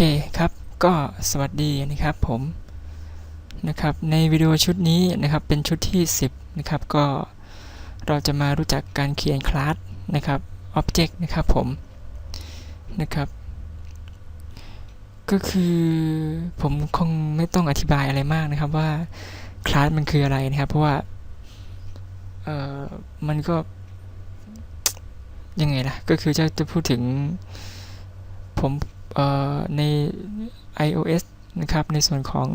คครับก็สวัสดีนะครับผมนะครับในวิดีโอชุดนี้นะครับเป็นชุดที่ 10นะครับก็เราจะมารู้จักการเขียนคลาสนะครับ Object นะครับผมนะครับ ก็คือผมคงไม่ต้องอธิบายอะไรมากนะครับว่าคลาสมันคืออะไรนะครับ เพราะว่าเอ่อมันก็ยังไงล่ะก็คือจะจะพูดถึงผม ใน iOS นะครับ ในส่วนของ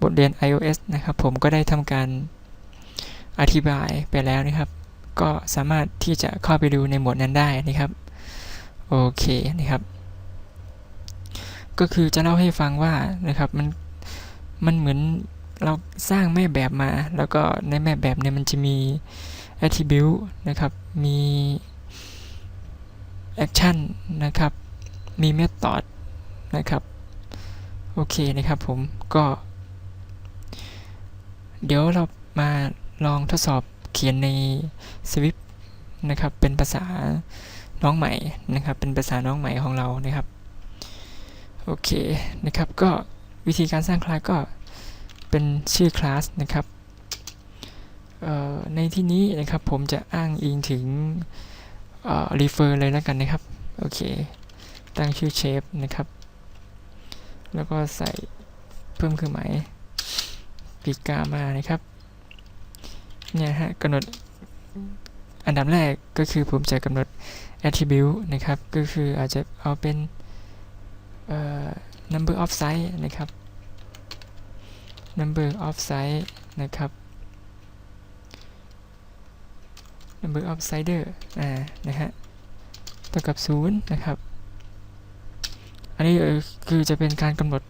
บทเรียน iOS นะครับ ผมก็ได้ทำการอธิบายไปแล้วนะครับ ก็สามารถที่จะเข้าไปดูในหมวดนั้นได้นะครับ โอเคนะครับ ก็คือจะเล่าให้ฟังว่านะครับ มัน มันเหมือนเราสร้างแม่แบบมา แล้วก็ในแม่แบบเนี่ยมันจะมี attribute นะครับ มี action นะครับ มี method นะครับ โอเคนะครับผมก็ เดี๋ยวเรามาลองทดสอบเขียนใน Swift นะครับ เป็นภาษาน้องใหม่นะครับ เป็นภาษาน้องใหม่ของเรานะครับ โอเคนะครับ ก็วิธีการสร้างคลาสก็เป็นชื่อคลาสนะครับในที่นี้นะครับผมจะอ้างอิงถึง refer เลยแล้วกันนะครับ โอเค ตั้งชื่อเชฟนะครับ แล้วก็ใส่เพิ่มเครื่องหมายปีกกามานะครับ เนี่ยฮะกำหนดอันดับแรกก็คือผมจะกำหนด attribute นะครับ ก็คืออาจจะเอาเป็น number of size นะครับ number of size นะครับ number of sider อ่า นะฮะเท่ากับ 0 นะครับ อันนี้คือจะเป็นการกำหนด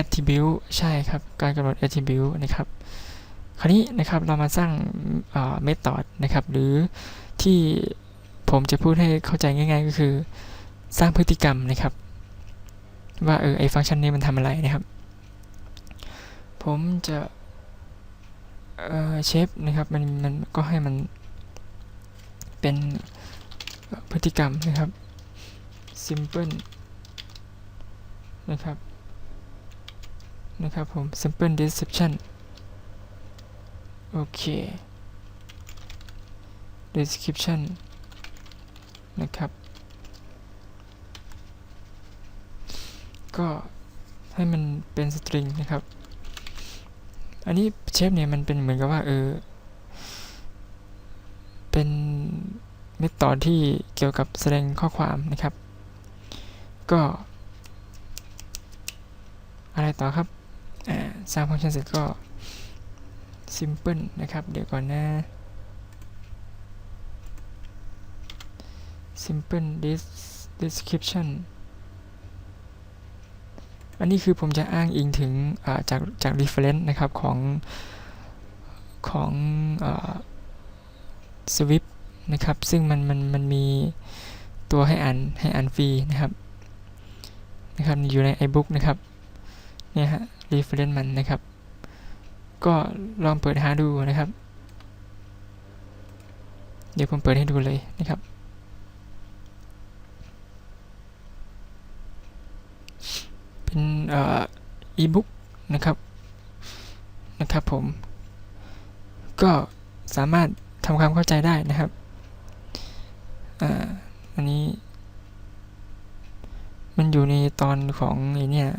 attribute ใช่ครับ การกำหนด attribute นะครับ คราวนี้นะครับเรามาสร้าง method นะครับ หรือที่ผมจะพูดให้เข้าใจง่าย ๆ ก็คือสร้างพฤติกรรมนะครับ ว่าเออไอฟังก์ชันนี้มันทำอะไรนะครับ ผมจะเชฟนะครับมันมันก็ให้มันเป็นพฤติกรรมนะครับ simple นะครับ นะครับผม simple description โอเค description นะครับ ก็ให้มันเป็นสตริงนะครับ อันนี้เชฟเนี่ยมันเป็นเหมือนกับว่าเออ เป็นเมธอดที่เกี่ยวกับแสดงข้อความนะครับ ก็ อะไรต่อครับอ่าสร้างฟังก์ชันเสร็จก็ simple นะครับ เดี๋ยวก่อนนะ simple des- description อันนี้คือผมจะอ้างอิงถึงาจากจาก reference นะครับของของอ่า Swift นะครับ ซึ่งมันมันมันมีตัวให้อ่านให้อ่านฟรีนะครับ นะครับอยู่ใน iBook นะครับเนี่ยฮะ reference มันนะครับ ก็ลองเปิดหาดูนะครับ เดี๋ยวผมเปิดให้ดูเลยนะครับเป็นอ่อ e-book นะครับนะครับผม ก็สามารถทำความเข้าใจได้นะครับ อ่า อันนี้ มันอยู่ในตอนของไอเนี่ย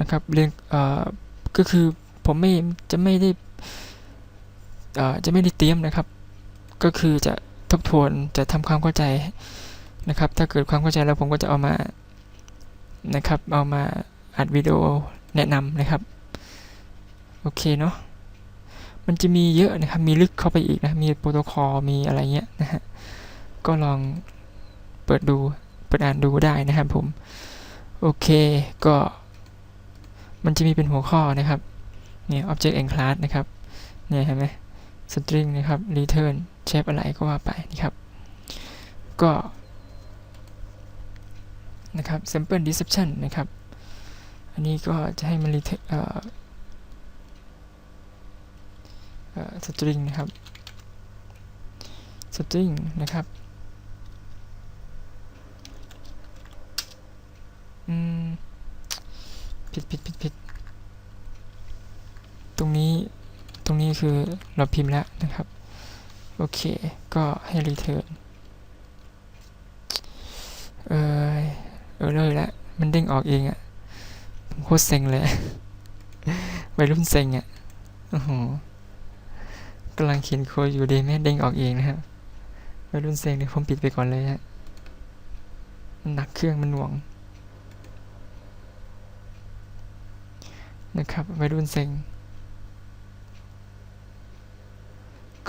นะครับเรียนเอ่อก็คือผมไม่จะไม่ได้เอ่อจะไม่ได้เตรียมนะครับ ก็คือจะทบทวนจะทำความเข้าใจนะครับ ถ้าเกิดความเข้าใจแล้วผมก็จะเอามานะครับเอามาอัดวิดีโอแนะนำนะครับโอเคเนาะมันจะมีเยอะนะครับ มีลึกเข้าไปอีกนะ มีโปรโตคอลมีอะไรเงี้ยนะฮะ ก็ลองเปิดดู เปิดอ่านดูได้นะครับผมโอเคก็มันจะมีเป็นหัวข้อนะครับเนี่ย object and class นะครับเนี่ยเห็นไหม string นะครับ return shape อะไรก็ว่าไปนะครับ ก็นะครับ sample description นะครับ อันนี้ก็จะให้มัน return เอ่อเอ่อ string นะครับ string นะครับ ผิดผิดผิดผิดตรงนี้ตรงนี้คือเราพิมพ์แล้วนะครับ โอเค ก็ให้ return เออเออเลยละมันเด้งออกเองอะ่ะผมโคตรเซ็งเลยวัยรุ่นเซ็งอะ่ะโอ้โหกำลังเขียนโค้ดอยู่ดีแม่งเด้งออกเองนะครับวัยรุ่นเซ็งเนี่ยผมปิดไปก่อนเลยฮะมันหนักเครื่องมันหน่วง นะครับวัยรุ่นเซ็ง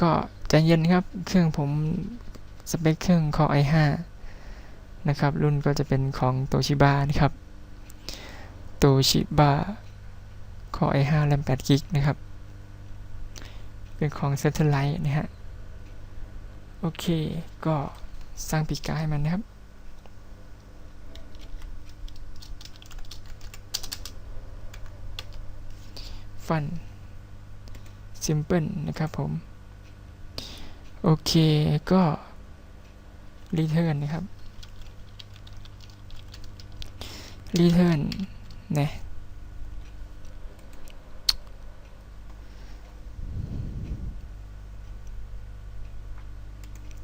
ก็ใจเย็นครับ เครื่องผมสเปคเครื่อง Core i5 นะครับ รุ่นก็จะเป็นของโตชิบ a นะครับโตชิบ a Core i5 RAM 8 g b นะครับ เป็นของ Satellite นะฮะ โอเค ก็สร้างปีกาให้มันนะครับ ฟัน simple นะครับผม โอเคก็ return นะครับ return นะ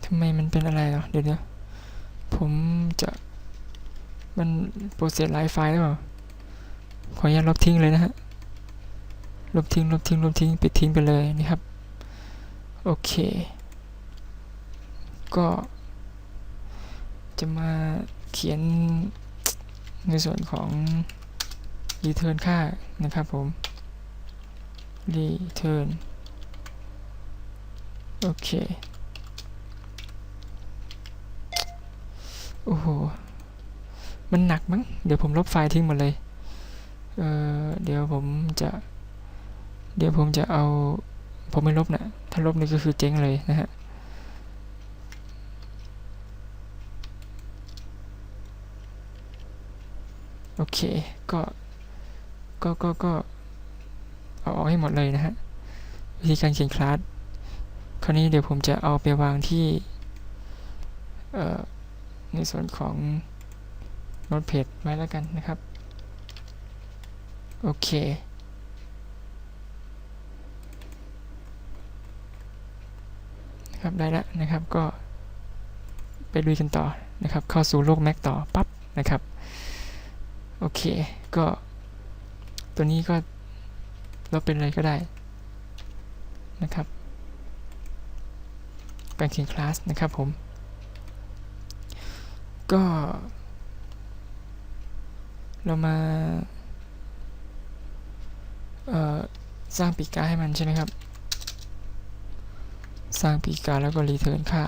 ทำไมมันเป็นอะไรเหรอ เดี๋ยวเดี๋ยวผมจะมันโปรเซสไลฟ์ไฟล์หรือเปล่า ขออนุญาตลบทิ้งเลยนะฮะ ลบทิ้งลบทิ้งลบทิ้งปิดทิ้งไปเลยนะครับ โอเค ก็จะมาเขียนในส่วนของ return ค่านะครับผม return โอเค โอ้โห มันหนักมั้ง เดี๋ยวผมลบไฟล์ทิ้งหมดเลย เออเดี๋ยวผมจะ เดี๋ยวผมจะเอาผมไม่ลบนะถ้าลบนี่ก็คือเจ๊งเลยนะฮะโอเคก็ก็ก็ก็เอาออกให้หมดเลยนะฮะวิธีการเขียนคลาสคราวนี้เดี๋ยวผมจะเอาไปวางที่ในส่วนของโน้ตเพจไว้แล้วกันนะครับ โอเค นะครับได้แล้วนะครับก็ไปลุยกันต่อนะครับ เข้าสู่โลก Mac ต่อปั๊บนะครับโอเคก็ตัวนี้ก็ลบเป็นอะไรก็ได้นะครับการเขียนคลาสนะครับผม ก็ เรามาสร้างปีกาให้มันใช่ไหมครับ สร้างปีกาแล้วก็รีเทิร์นค่า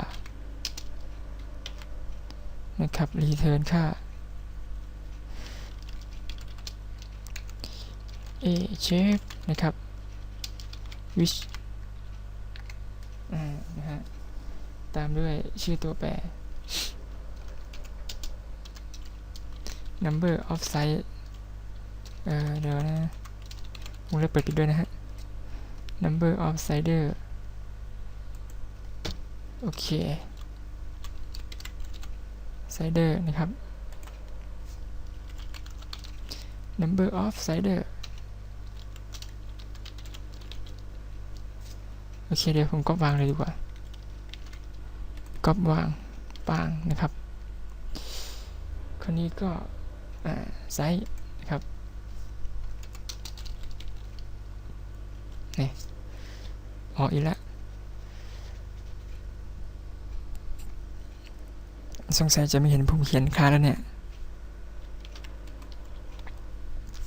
นะครับรีเทิร์นค่า a shape นะครับ which นะฮะตามด้วยชื่อตัวแปร number of size เออเดี๋ยวนะวงเล็บเปิดปิดด้วยนะฮะ number of sider โอเค sider นะครับ number of sider โอเค เดี๋ยวผมก๊อปวางเลยดีกว่าก๊อปวางปางนะครับคราวนี้ก็ไซส์นะครับนี่ออกอีกแล้ว สงสัยจะไม่เห็นผมเขียนค่าแล้วเนี่ย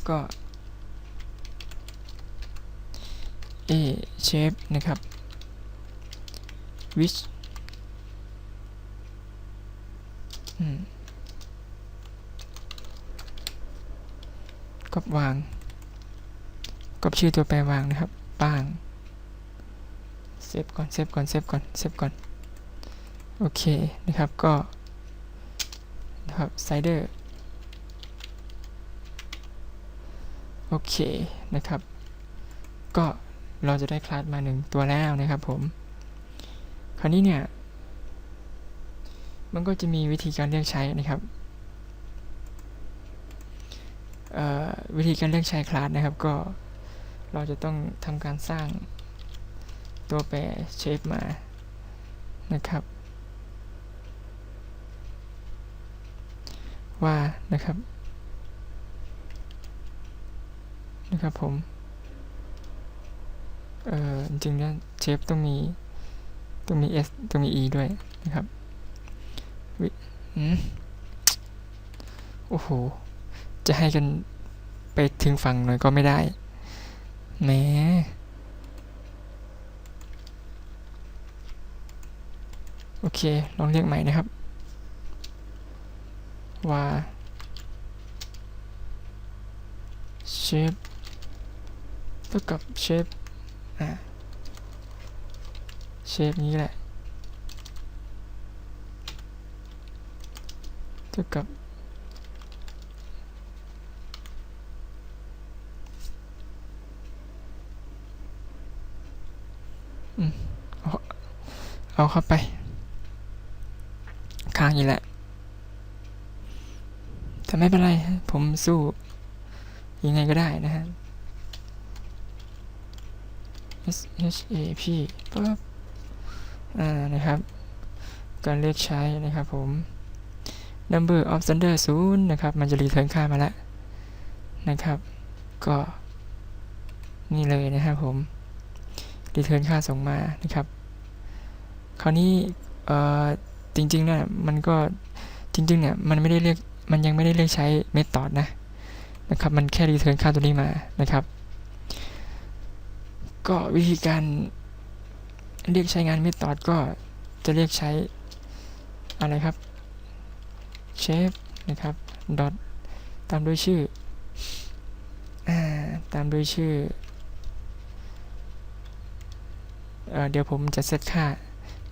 ก็ a shape นะครับ which ก็วางก็ชื่อตัวแปรวางนะครับป้างเซฟก่อนเซฟก่อนเซฟก่อนเซฟก่อน โอเคนะครับก็ นะครับไซเดอร์โอเคนะครับ ก็เราจะได้คลาสมาหนึ่งตัวแล้วนะครับผม คราวนี้เนี่ย มันก็จะมีวิธีการเรียกใช้นะครับวิธีการเลือกใช้คลาสนะครับ ก็เราจะต้องทำการสร้างตัวแปรเชฟมานะครับ ว่านะครับนะครับผม เอ่อจริงๆนะเชฟต้องมีต้องมี S ต้องมี E ด้วยนะครับวิอืมโอ้โห จะให้กันไปถึงฝั่งหน่อยก็ไม่ได้แหมโอเค ลองเรียกใหม่นะครับ ว่าเชฟเท่ากับเชฟอะเชฟนี้แหละ เท่ากับอืมเอาเอาเข้าไป ค้างอีกแหละ แต่ไม่เป็นไร ผมสู้ ยังไงก็ได้นะฮะ S H A P ปั๊บอ่า นะครับ การเลือกใช้นะครับผม number of sender 0นะครับ มันจะรีเทิร์นค่ามาแล้วนะครับ ก็นี่เลยนะครับผม รีเทิร์นค่าส่งมานะครับ คราวนี้ เอ่อ จริงๆเนี่ยมันก็จริงๆเนี่ย มันไม่ได้เรียก มันยังไม่ได้เรียกใช้เมธอดนะนะครับมันแค่รีเทิร์นค่าตัวนี้มานะครับ ก็วิธีการเรียกใช้งานเมธอดก็จะเรียกใช้อะไรครับเชฟนะครับดอทตามด้วยชื่ออาตามด้วยชื่อเอเดี๋ยวผมจะเซตค่า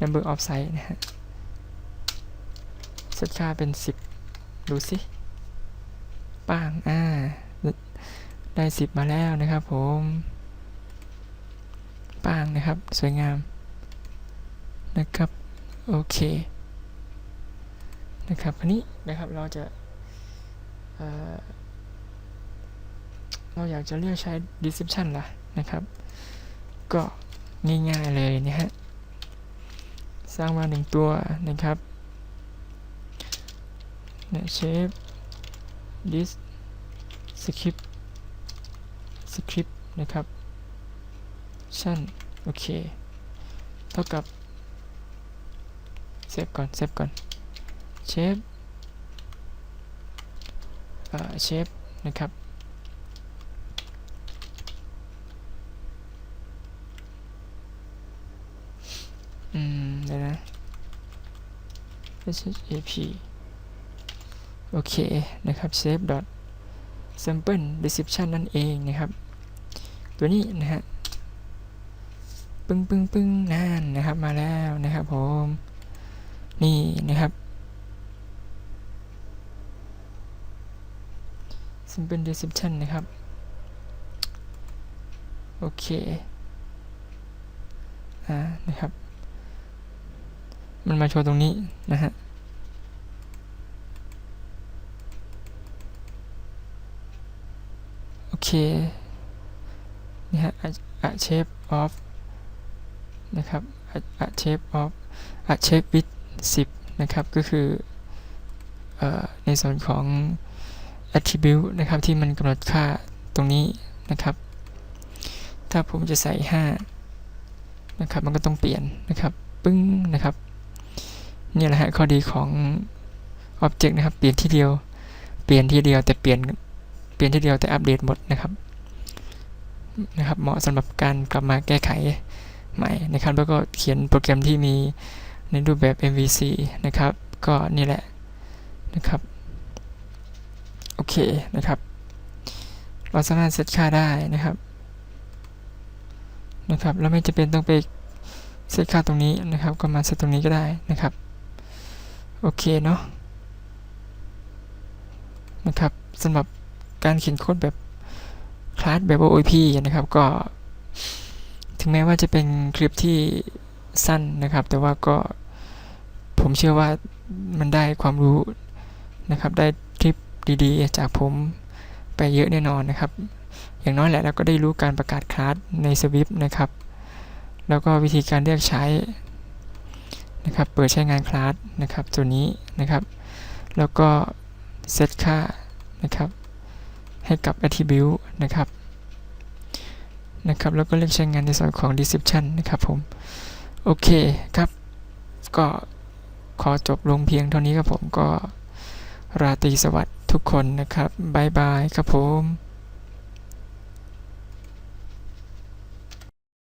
number of site นะฮะ เซตค่าเป็น 10 ดูสิป้างอ่าได้10มาแล้วนะครับผมป้างนะครับสวยงามนะครับโอเคนะครับอันนี้นะครับเราจะเเราอยากจะเลือกใช้ description ล่ะนะครับ ก็ง่ายๆเลยนะฮะสร้างมาหนึ่งตัวนะครับ เนี่ยเชฟ this script script นะครับ ชั่นโอเค เท่ากับ เซฟก่อน เซฟก่อน เชฟเอ่อเชฟ นะครับอืมเดี๋ยวนะ shap โอเคนะครับ save dot sample description นั่นเองนะครับ ตัวนี้นะฮะปึ้งปึ้งปึ้งนั่นนะครับมาแล้วนะครับผมนี่นะครับ simple description นะครับ โอเคอ่านะครับ มันมาโชว์ตรงนี้นะฮะ โอ เคนี่ฮะ a shape of นะครับ a shape of a shape with 10 นะครับ ก็คืออในส่วนของ attribute นะครับ ที่มันกำหนดค่าตรงนี้นะครับ ถ้าผมจะใส่ 5 นะครับ มันก็ต้องเปลี่ยนนะครับ ปึ้งนะครับ นี่แหละฮะข้อดีของ Object นะครับ เปลี่ยนทีเดียว เปลี่ยนทีเดียวแต่เปลี่ยน เปลี่ยนทีเดียวแต่อัปเดตหมดนะครับนะครับเหมาะสำหรับการกลับมาแก้ไขใหม่นะครับ แล้วก็เขียนโปรแกรมที่มีในรูปแบบ MVC นะครับ ก็นี่แหละนะครับ โอเคนะครับ เราสามารถเซตค่าได้นะครับนะครับ แล้วไม่จำเป็นต้องไปเซตค่าตรงนี้นะครับ ก็มาเซตตรงนี้ก็ได้นะครับ โอเคเนาะนะครับสำหรับ การเขียนโค้ดแบบคลาสแบบ OOP นะครับ ก็ ถึงแม้ว่าจะเป็นคลิปที่สั้นนะครับ แต่ว่าก็ผมเชื่อว่ามันได้ความรู้นะครับ ได้คลิปดีๆ จากผมไปเยอะแน่นอนนะครับ อย่างน้อยแหละเราก็ได้รู้การประกาศคลาสใน Swift นะครับ แล้วก็วิธีการเรียกใช้นะครับ เปิดใช้งานคลาสนะครับ ตัวนี้นะครับ แล้วก็เซตค่านะครับ ให้กับ attribute นะครับนะครับแล้วก็เลือกใช้งานในส่วนของ description นะครับผม โอเคครับ ก็ขอจบลงเพียงเท่านี้ครับผมก็ราตรีสวัสดิ์ทุกคนนะครับบายบายครับผม